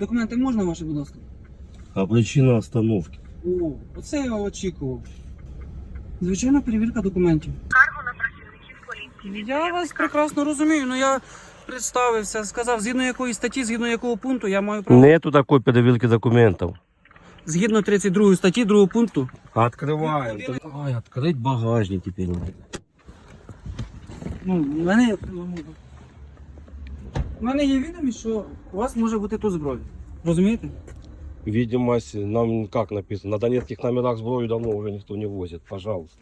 Документи можна ваші, будь ласка? А причина остановки? О, оце я очікував. Звичайна перевірка документів. Скаргу на працівників поліції. Я вас прекрасно розумію, але я представився, сказав, згідно якої статті, згідно якого пункту я маю право. Нету такой перевірки документов. Згідно 32 статті 2 пункту. Открываем. Ай, открыть багажник теперь. надо. Ну, мене, в мене є відомість, що у вас може бути тут зброя. Розумієте? Видимость, нам как написано, на донецких номерах зброю давно уже никто не возит. Пожалуйста.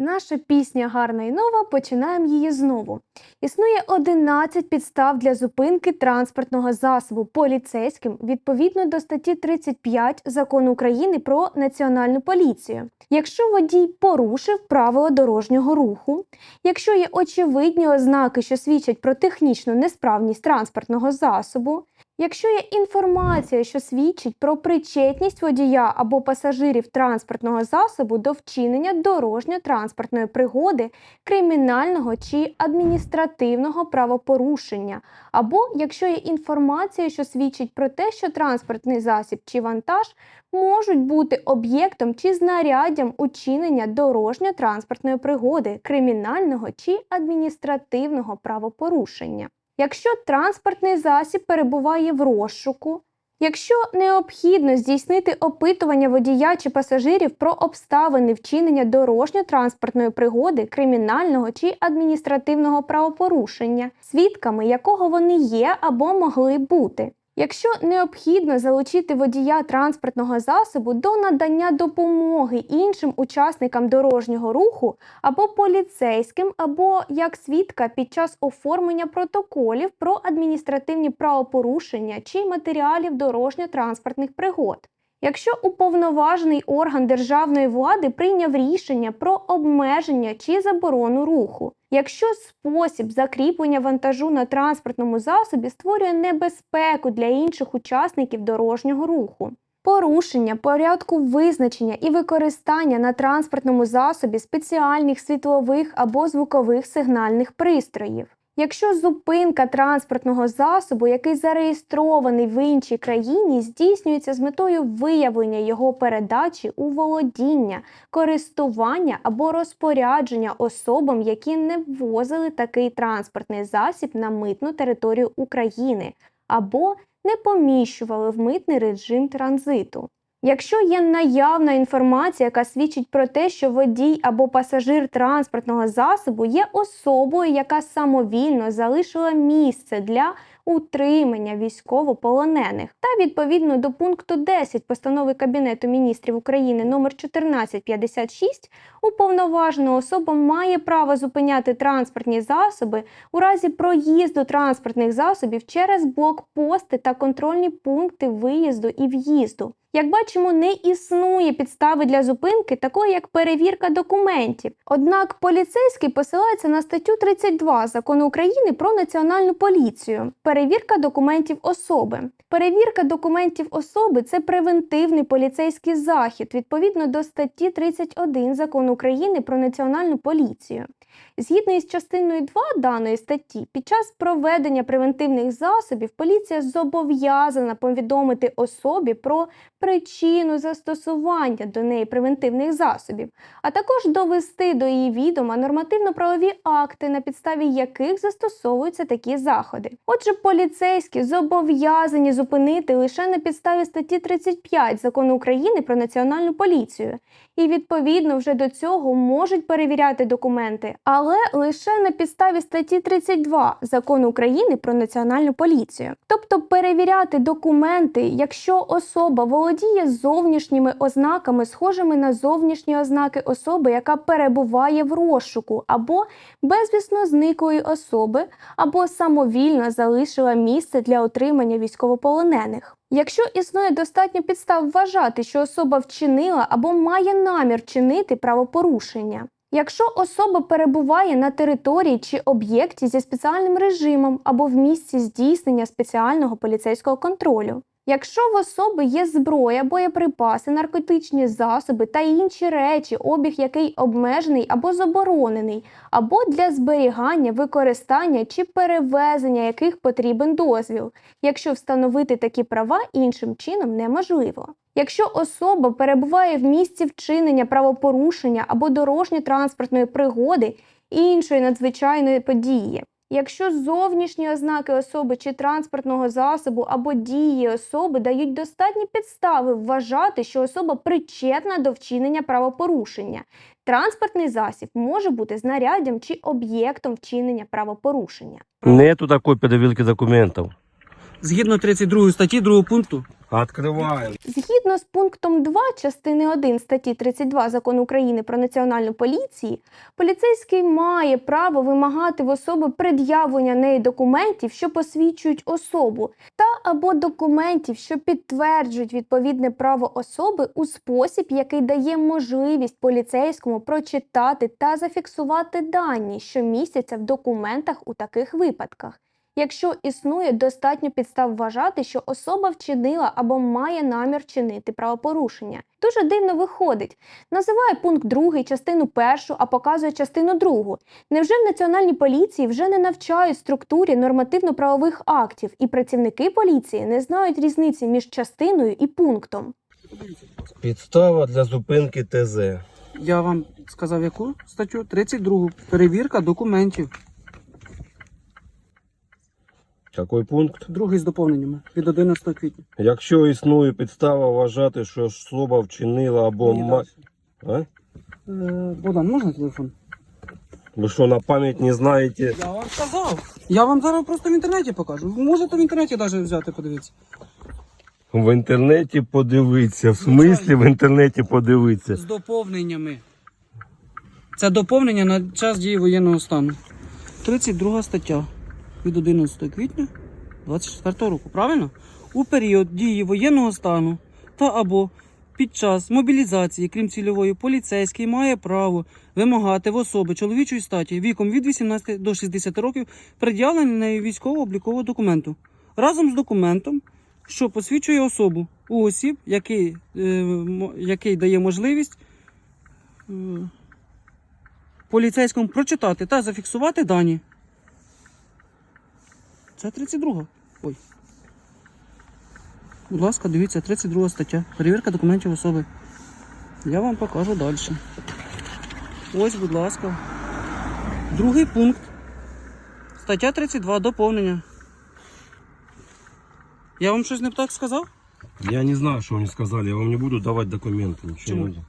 Наша пісня гарна і нова. Починаємо її знову. Існує 11 підстав для зупинки транспортного засобу поліцейським відповідно до статті 35 закону України про національну поліцію. Якщо водій порушив правила дорожнього руху, якщо є очевидні ознаки, що свідчать про технічну несправність транспортного засобу, Якщо є інформація, що свідчить про причетність водія або пасажирів транспортного засобу до вчинення дорожньо-транспортної пригоди, кримінального чи адміністративного правопорушення, або якщо є інформація, що свідчить про те, що транспортний засіб чи вантаж можуть бути об'єктом чи знаряддям учинення дорожньо-транспортної пригоди, кримінального чи адміністративного правопорушення. Якщо транспортний засіб перебуває в розшуку, якщо необхідно здійснити опитування водія чи пасажирів про обставини вчинення дорожньо-транспортної пригоди, кримінального чи адміністративного правопорушення, свідками якого вони є або могли бути. Якщо необхідно залучити водія транспортного засобу до надання допомоги іншим учасникам дорожнього руху або поліцейським, або як свідка під час оформлення протоколів про адміністративні правопорушення чи матеріалів дорожньо-транспортних пригод. Якщо уповноважений орган державної влади прийняв рішення про обмеження чи заборону руху, якщо спосіб закріплення вантажу на транспортному засобі створює небезпеку для інших учасників дорожнього руху, порушення порядку визначення і використання на транспортному засобі спеціальних світлових або звукових сигнальних пристроїв. Якщо зупинка транспортного засобу, який зареєстрований в іншій країні, здійснюється з метою виявлення його передачі у володіння, користування або розпорядження особам, які не ввозили такий транспортний засіб на митну територію України або не поміщували в митний режим транзиту. Якщо є наявна інформація, яка свідчить про те, що водій або пасажир транспортного засобу є особою, яка самовільно залишила місце для утримання військовополонених, та відповідно до пункту 10 постанови Кабінету міністрів України номер 1456, уповноважена особа має право зупиняти транспортні засоби у разі проїзду транспортних засобів через блокпости та контрольні пункти виїзду і в'їзду. Як бачимо, не існує підстави для зупинки, такої як перевірка документів. Однак поліцейський посилається на статтю 32 закону України про національну поліцію. Перевірка документів особи. Перевірка документів особи це превентивний поліцейський захід відповідно до статті 31 закону України про національну поліцію. Згідно із частиною 2 даної статті, під час проведення превентивних засобів поліція зобов'язана повідомити особі про причину застосування до неї превентивних засобів, а також довести до її відома нормативно-правові акти, на підставі яких застосовуються такі заходи. Отже, поліцейські зобов'язані зупинити лише на підставі статті 35 закону України про національну поліцію, і відповідно вже до цього можуть перевіряти документи, але лише на підставі статті 32 закону України про національну поліцію. Тобто перевіряти документи, якщо особа володіє зовнішніми ознаками, схожими на зовнішні ознаки особи, яка перебуває в розшуку, або безвісно зниклої особи, або самовільно залишила місце для отримання військовополонених. Якщо існує достатньо підстав вважати, що особа вчинила або має намір вчинити правопорушення. Якщо особа перебуває на території чи об'єкті зі спеціальним режимом або в місці здійснення спеціального поліцейського контролю, Якщо в особи є зброя, боєприпаси, наркотичні засоби та інші речі, обіг який обмежений або заборонений, або для зберігання, використання чи перевезення яких потрібен дозвіл, якщо встановити такі права іншим чином неможливо. Якщо особа перебуває в місці вчинення правопорушення або дорожньо-транспортної пригоди іншої надзвичайної події. Якщо зовнішні ознаки особи чи транспортного засобу або дії особи дають достатні підстави вважати, що особа причетна до вчинення правопорушення, транспортний засіб може бути знаряддям чи об'єктом вчинення правопорушення. Нету такої перевірки документів. Згідно 32 статті 2 пункту, Откриваємо. Згідно з пунктом 2 частини 1 статті 32 Закону України про національну поліцію, поліцейський має право вимагати в особи пред'явлення неї документів, що посвідчують особу, та або документів, що підтверджують відповідне право особи у спосіб, який дає можливість поліцейському прочитати та зафіксувати дані, що містяться в документах у таких випадках якщо існує достатньо підстав вважати, що особа вчинила або має намір вчинити правопорушення. Дуже дивно виходить. Називає пункт 2, частину 1, а показує частину 2. Невже в національній поліції вже не навчають структурі нормативно-правових актів, і працівники поліції не знають різниці між частиною і пунктом? Підстава для зупинки ТЗ. я вам сказав яку статтю? 32. Перевірка документів. Який пункт? Другий з доповненнями від 11 квітня. Якщо існує підстава вважати, що особа вчинила або Мені ма... далі. А? Е, Богдан, можна телефон? Ви що, на пам'ять не знаєте? Я вам сказав. Я вам зараз просто в інтернеті покажу. Ви можете в інтернеті навіть взяти, подивитися. В інтернеті подивитися. В смислі в інтернеті подивитися. З доповненнями. Це доповнення на час дії воєнного стану. 32 стаття від 11 квітня 24 року. Правильно? У період дії воєнного стану та або під час мобілізації, крім цільової, поліцейський має право вимагати в особи чоловічої статі віком від 18 до 60 років пред'явлення нею військово-облікового документу разом з документом, що посвідчує особу у осіб, який, е, який дає можливість е, поліцейському прочитати та зафіксувати дані. Це 32. Ой. Будь ласка, дивіться, 32 стаття. Перевірка документів особи. Я вам покажу далі. Ось, будь ласка. Другий пункт. Стаття 32. Доповнення. Я вам щось не так сказав? Я не знаю, что они сказали. Я вам не буду давать документы. Ничего Почему? не буду.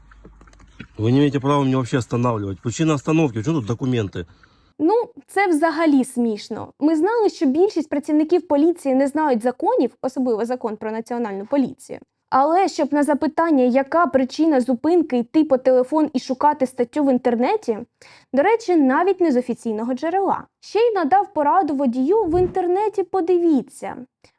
Вы не имеете права меня вообще останавливать. Причина остановки. Что тут документы? Ну, це взагалі смішно. Ми знали, що більшість працівників поліції не знають законів, особливо закон про національну поліцію. Але щоб на запитання, яка причина зупинки йти по телефон і шукати статтю в інтернеті, до речі, навіть не з офіційного джерела. Ще й надав пораду водію в інтернеті. Подивіться.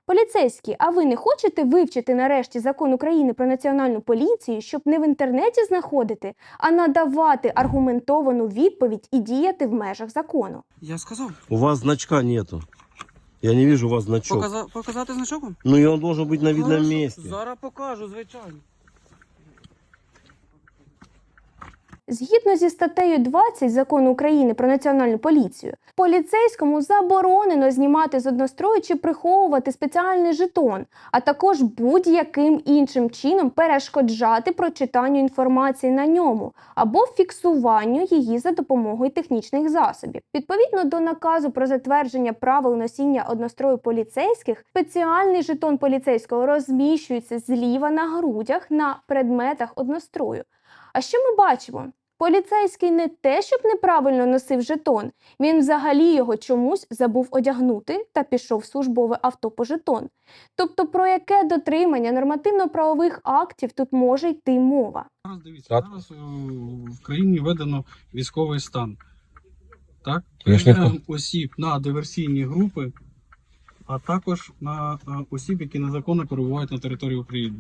Поліцейські, а ви не хочете вивчити нарешті закон України про національну поліцію, щоб не в інтернеті знаходити, а надавати аргументовану відповідь і діяти в межах закону? Я сказав. У вас значка нету. Я не вижу у вас значок. Показа... Показати значок вам? Ну и он должен быть на видном Хорошо, месте. Зараз покажу, звичайно. Згідно зі статтею 20 закону України про національну поліцію, поліцейському заборонено знімати з однострою чи приховувати спеціальний жетон, а також будь-яким іншим чином перешкоджати прочитанню інформації на ньому або фіксуванню її за допомогою технічних засобів. Відповідно до наказу про затвердження правил носіння однострою поліцейських, спеціальний жетон поліцейського розміщується зліва на грудях на предметах однострою. А що ми бачимо? Поліцейський не те, щоб неправильно носив жетон, він взагалі його чомусь забув одягнути та пішов в службове авто по жетон. Тобто про яке дотримання нормативно-правових актів тут може йти мова? Зараз дивіться, Так. зараз е, в країні введено військовий стан. Так? Я ж не Перевіряємо осіб на диверсійні групи, а також на осіб, які незаконно перебувають на території України.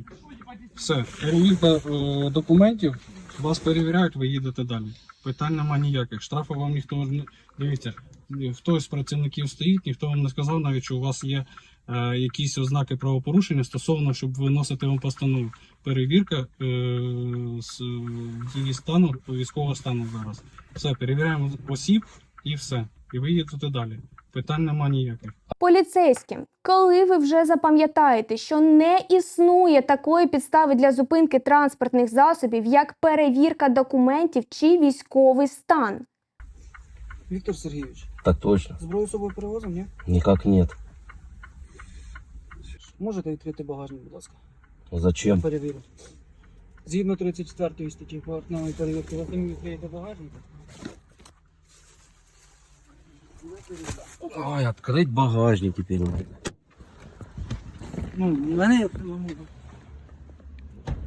Все. Перевірка е, документів, вас перевіряють, ви їдете далі. Питань нема ніяких. Штрафи вам ніхто не. Дивіться, хтось з працівників стоїть, ніхто вам не сказав навіть, що у вас є е, якісь ознаки правопорушення стосовно, щоб виносити вам постанову. Перевірка е, з її стану, військового стану зараз. Все, перевіряємо осіб і все. І ви їдете далі. Питань нема ніяких. Поліцейські, коли ви вже запам'ятаєте, що не існує такої підстави для зупинки транспортних засобів, як перевірка документів чи військовий стан. Віктор Сергійович, Так точно. зброю з собою перевозом, ні? Никак нет. Можете відкрити багажник, будь ласка. Зачем? Перевірю. Згідно 34 статті поверхневої перевірки, ви самі відкриєте багажник. Ой, открыть багажник теперь. надо. Ну, в мене,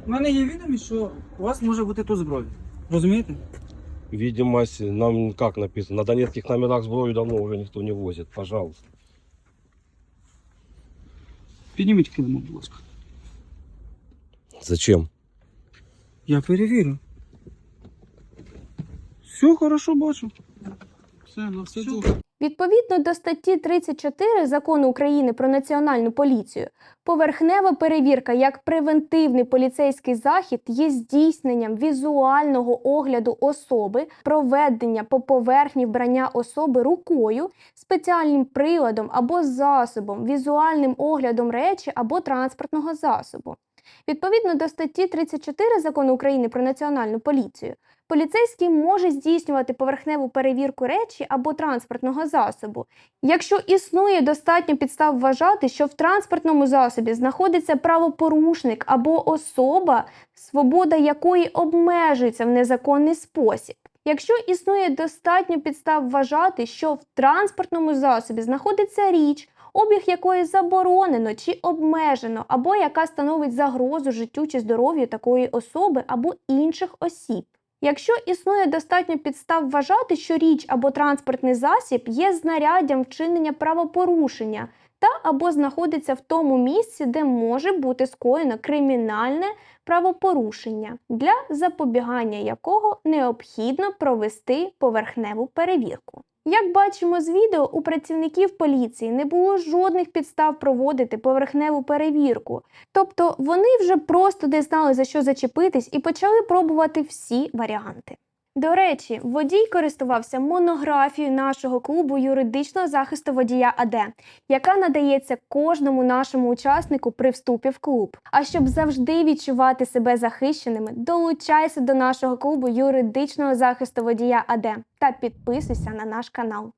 в мене є відомість, що у вас може бути тут зброя. Розумієте? Видимость, нам как написано, на донецких номерах сброю давно уже никто не возит, пожалуйста. Підніміть килимок, будь ласка. Зачем? Я перевірю. Все хорошо бачу. Все, на все Все. добре. Відповідно до статті 34 закону України про національну поліцію, поверхнева перевірка як превентивний поліцейський захід є здійсненням візуального огляду особи, проведення по поверхні вбрання особи рукою, спеціальним приладом або засобом, візуальним оглядом речі або транспортного засобу. Відповідно до статті 34 закону України про національну поліцію, Поліцейський може здійснювати поверхневу перевірку речі або транспортного засобу, якщо існує достатньо підстав вважати, що в транспортному засобі знаходиться правопорушник або особа, свобода якої обмежується в незаконний спосіб. Якщо існує достатньо підстав вважати, що в транспортному засобі знаходиться річ, обіг якої заборонено чи обмежено, або яка становить загрозу життю чи здоров'ю такої особи або інших осіб. Якщо існує достатньо підстав вважати, що річ або транспортний засіб є знаряддям вчинення правопорушення та або знаходиться в тому місці, де може бути скоєно кримінальне правопорушення, для запобігання якого необхідно провести поверхневу перевірку. Як бачимо з відео, у працівників поліції не було жодних підстав проводити поверхневу перевірку, тобто вони вже просто не знали за що зачепитись і почали пробувати всі варіанти. До речі, водій користувався монографією нашого клубу юридичного захисту водія АД, яка надається кожному нашому учаснику при вступі в клуб. А щоб завжди відчувати себе захищеними, долучайся до нашого клубу юридичного захисту водія АД та підписуйся на наш канал.